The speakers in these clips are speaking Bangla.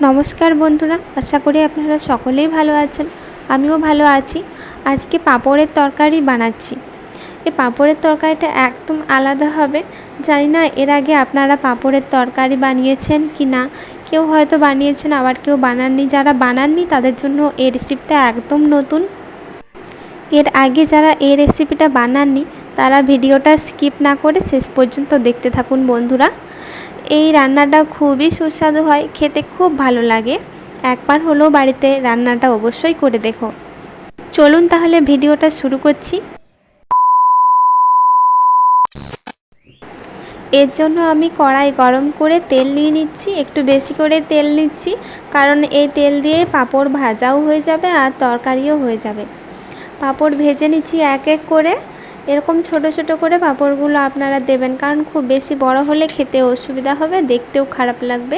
নমস্কার বন্ধুরা, আশা করি আপনারা সকলেই ভালো আছেন। আমিও ভালো আছি। আজকে পাঁপড়ের তরকারি বানাচ্ছি। এই পাঁপড়ের তরকারিটা একদম আলাদা হবে। জানি না এর আগে আপনারা পাঁপড়ের তরকারি বানিয়েছেন কি না। কেউ হয়তো বানিয়েছেন, আবার কেউ বানাননি। যারা বানাননি, তাদের জন্য এই রেসিপিটা একদম নতুন। এর আগে যারা এই রেসিপিটা বানাননি, তারা ভিডিওটা স্কিপ না করে শেষ পর্যন্ত দেখতে থাকুন বন্ধুরা। এই রান্নাটা খুবই সুস্বাদু হয়, খেতে খুব ভালো লাগে। একবার হলেও বাড়িতে রান্নাটা অবশ্যই করে দেখো। চলুন তাহলে ভিডিওটা শুরু করছি। এর জন্য আমি কড়াই গরম করে তেল নিয়ে নিচ্ছি, একটু বেশি করে তেল নিচ্ছি, কারণ এই তেল দিয়ে পাঁপড় ভাজাও হয়ে যাবে আর তরকারিও হয়ে যাবে। পাঁপড় ভেজে নিচ্ছি এক এক করে। এরকম ছোট ছোট করে পাঁপড়গুলো আপনারা দেবেন, কারণ খুব বেশি বড় হলে খেতে অসুবিধা হবে, দেখতেও খারাপ লাগবে।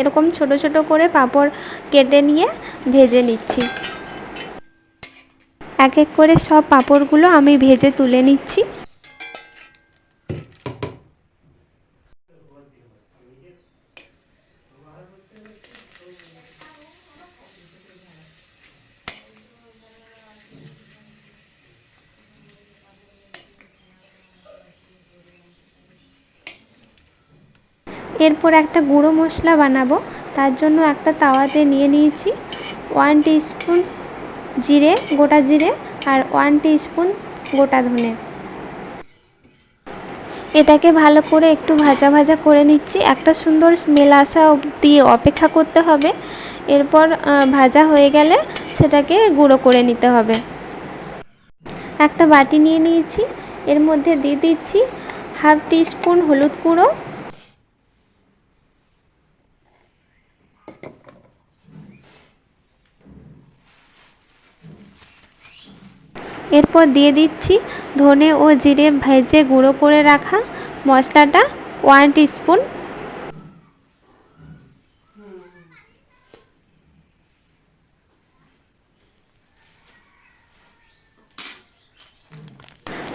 এরকম ছোট ছোট করে পাঁপড় কেটে নিয়ে ভেজে নিচ্ছি। এক এক করে সব পাঁপড়গুলো আমি ভেজে তুলে নিচ্ছি। এরপর একটা গুঁড়ো মশলা বানাবো। তার জন্য একটা তাওয়াতে নিয়ে নিয়েছি ওয়ান স্পুন জিরে, গোটা জিরে আর ওয়ান স্পুন গোটা ধনে। এটাকে ভালো করে একটু ভাজা ভাজা করে নিচ্ছি। একটা সুন্দর স্মেল আসা অবধি অপেক্ষা করতে হবে। এরপর ভাজা হয়ে গেলে সেটাকে গুঁড়ো করে নিতে হবে। একটা বাটি নিয়ে নিয়েছি। এর মধ্যে দিয়ে দিচ্ছি হাফ স্পুন হলুদ গুঁড়ো এরপর দিয়ে দিচ্ছি ধনে ও জিরে ভেজে গুঁড়ো করে রাখা মশলাটা ওয়ান স্পুন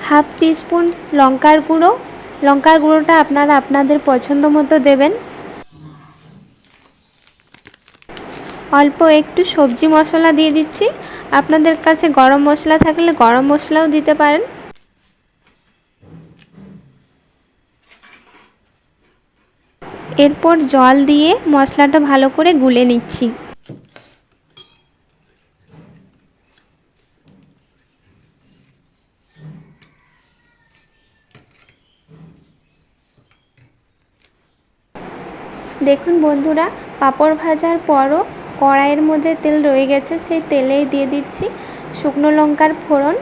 হাফ টিস্পুন লঙ্কার গুঁড়ো। লঙ্কার গুঁড়োটা আপনারা আপনাদের পছন্দ মতো দেবেন। অল্প একটু সবজি মশলা দিয়ে দিচ্ছি। আপনাদের কাছে গরম মশলা থাকলে গরম মশলাও দিতে পারেন। এরপর জল দিয়ে মশলাটা ভালো করে গুলে নিচ্ছি। দেখুন বন্ধুরা, পাঁপড় ভাজার পরও কড়াইয়ের মধ্যে তেল রয়ে গেছে সেই তেলেই দিয়ে দিচ্ছি শুকনো লঙ্কার ফোড়ন।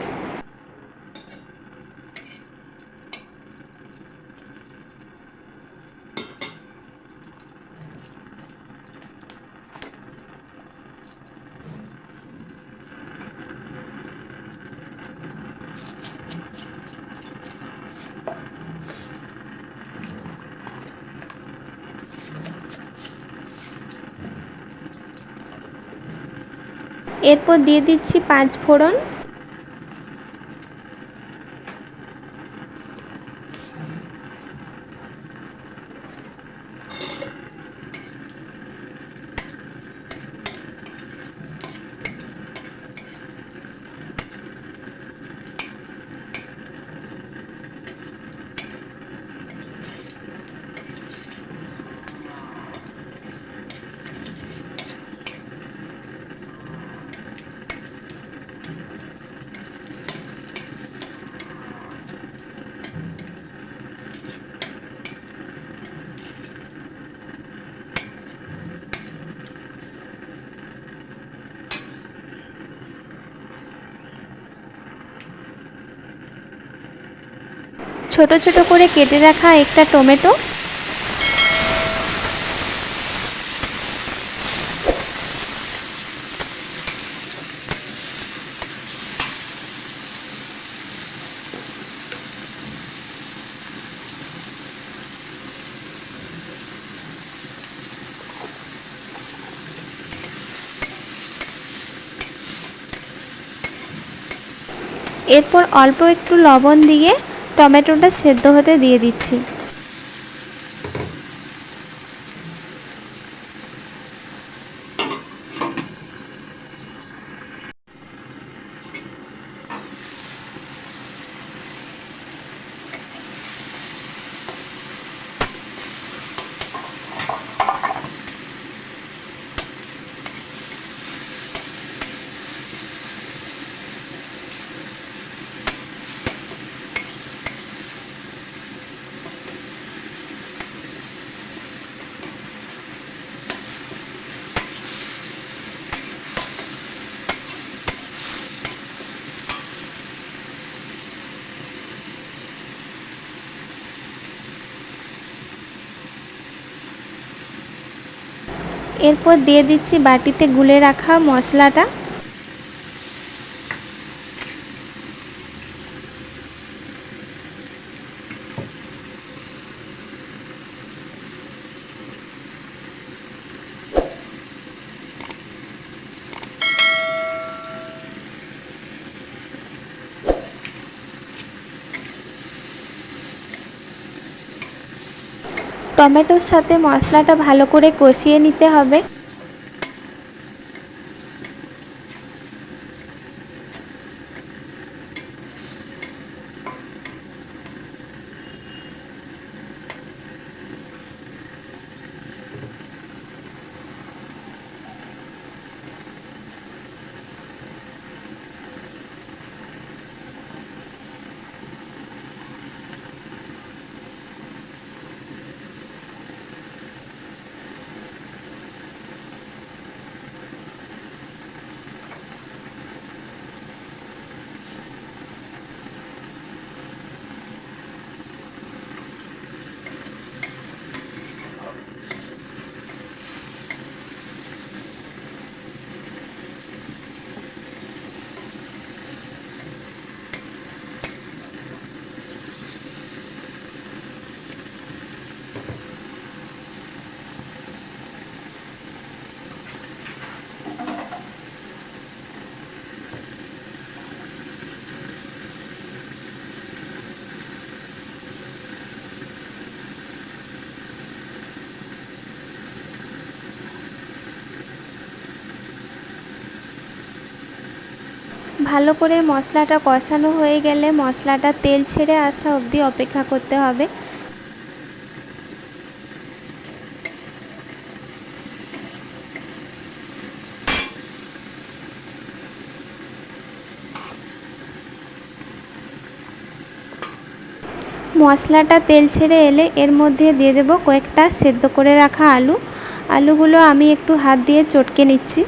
এরপর দিয়ে দিচ্ছি পাঁচ ফোড়ন। ছোট ছোট করে কেটে রাখা একটা টমেটো। এরপর অল্প একটু লবণ দিয়ে টমেটোটা সেদ্ধ হতে দিয়ে দিচ্ছি। এরপর দিয়ে দিচ্ছি বাটিতে গুলে রাখা মশলাটা। টমেটোর সাথে মশলাটা ভালো করে কষিয়ে নিতে হবে। ভালো করে মশলাটা কষানো হয়ে গেলে মশলাটা তেল ছেড়ে আসা অবধি অপেক্ষা করতে হবে। মশলাটা তেল ছেড়ে এলে এর মধ্যে দিয়ে দেবো কয়েকটা সেদ্ধ করে রাখা আলু। আলুগুলো আমি একটু হাত দিয়ে চটকে নিচ্ছি।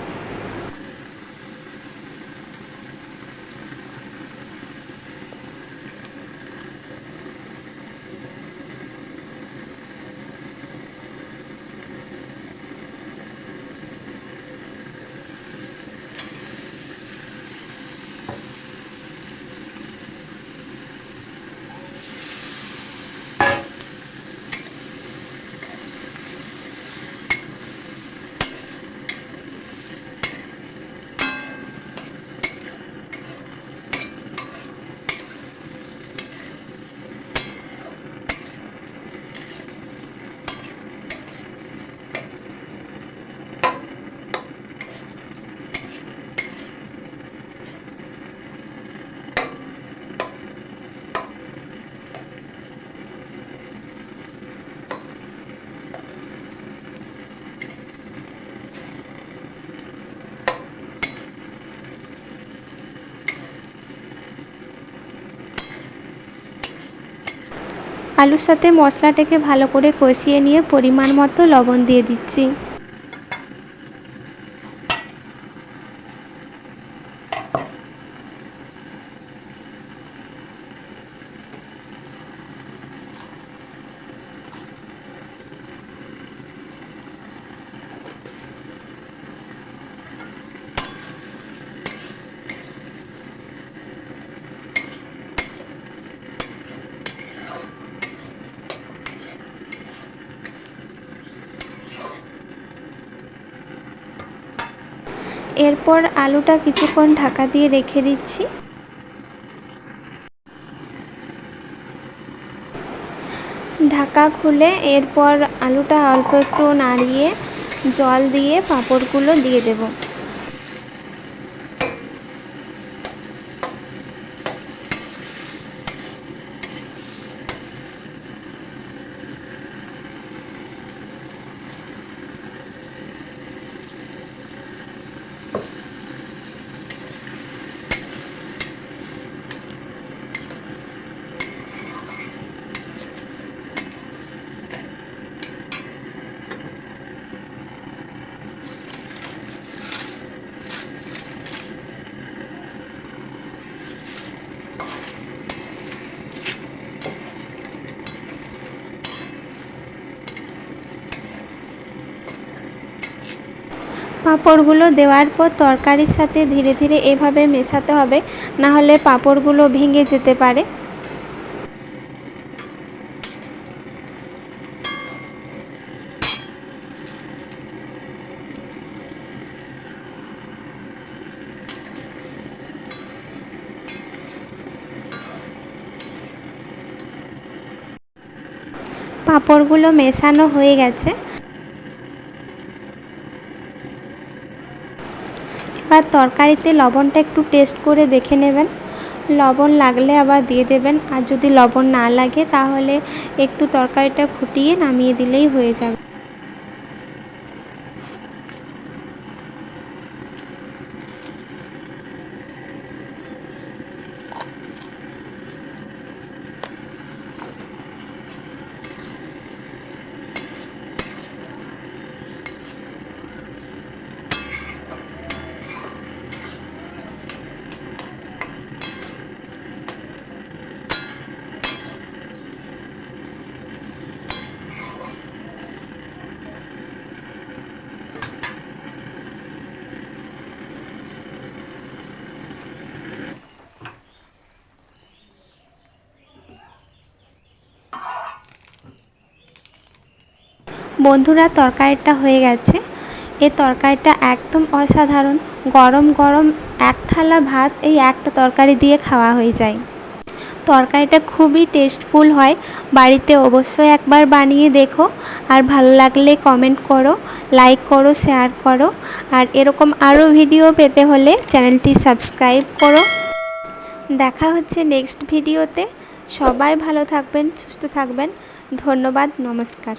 আলুর সাথে মশলাটাকে ভালো করে কষিয়ে নিয়ে পরিমাণ মতো লবণ দিয়ে দিচ্ছি। এরপর আলুটা কিছুক্ষণ ঢাকা দিয়ে রেখে দিচ্ছি। ঢাকা খুলে এরপর আলুটা অল্প একটু নাড়িয়ে জল দিয়ে পাঁপড়গুলো দিয়ে দেবো। পাঁপড়গুলো দেওয়ার পর তরকারির সাথে ধীরে ধীরে এভাবে মেশাতে হবে, না হলে পাঁপড়গুলো ভেঙে যেতে পারে। পাঁপড়গুলো মেশানো হয়ে গেছে। এবার তরকারিতে লবণটা একটু টেস্ট করে দেখে নেবেন। লবণ লাগলে আবার দিয়ে দেবেন। আর যদি লবণ না লাগে, তাহলে একটু তরকারিটা ফুটিয়ে নামিয়ে দিলেই হয়ে যাবে। বন্ধুরা, তরকারিটা হয়ে গেছে। এ তরকারিটা একদম অসাধারণ। গরম গরম এক থালা ভাত এই একটা তরকারি দিয়ে খাওয়া হয়ে যায়। তরকারিটা খুবই টেস্টফুল হয়। বাড়িতে অবশ্যই একবার বানিয়ে দেখো। আর ভালো লাগলে কমেন্ট করো লাইক করো শেয়ার করো। আর এরকম আরও ভিডিও পেতে হলে চ্যানেলটি সাবস্ক্রাইব করো। দেখা হচ্ছে নেক্সট ভিডিওতে সবাই ভালো থাকবেন, সুস্থ থাকবেন। ধন্যবাদ, নমস্কার।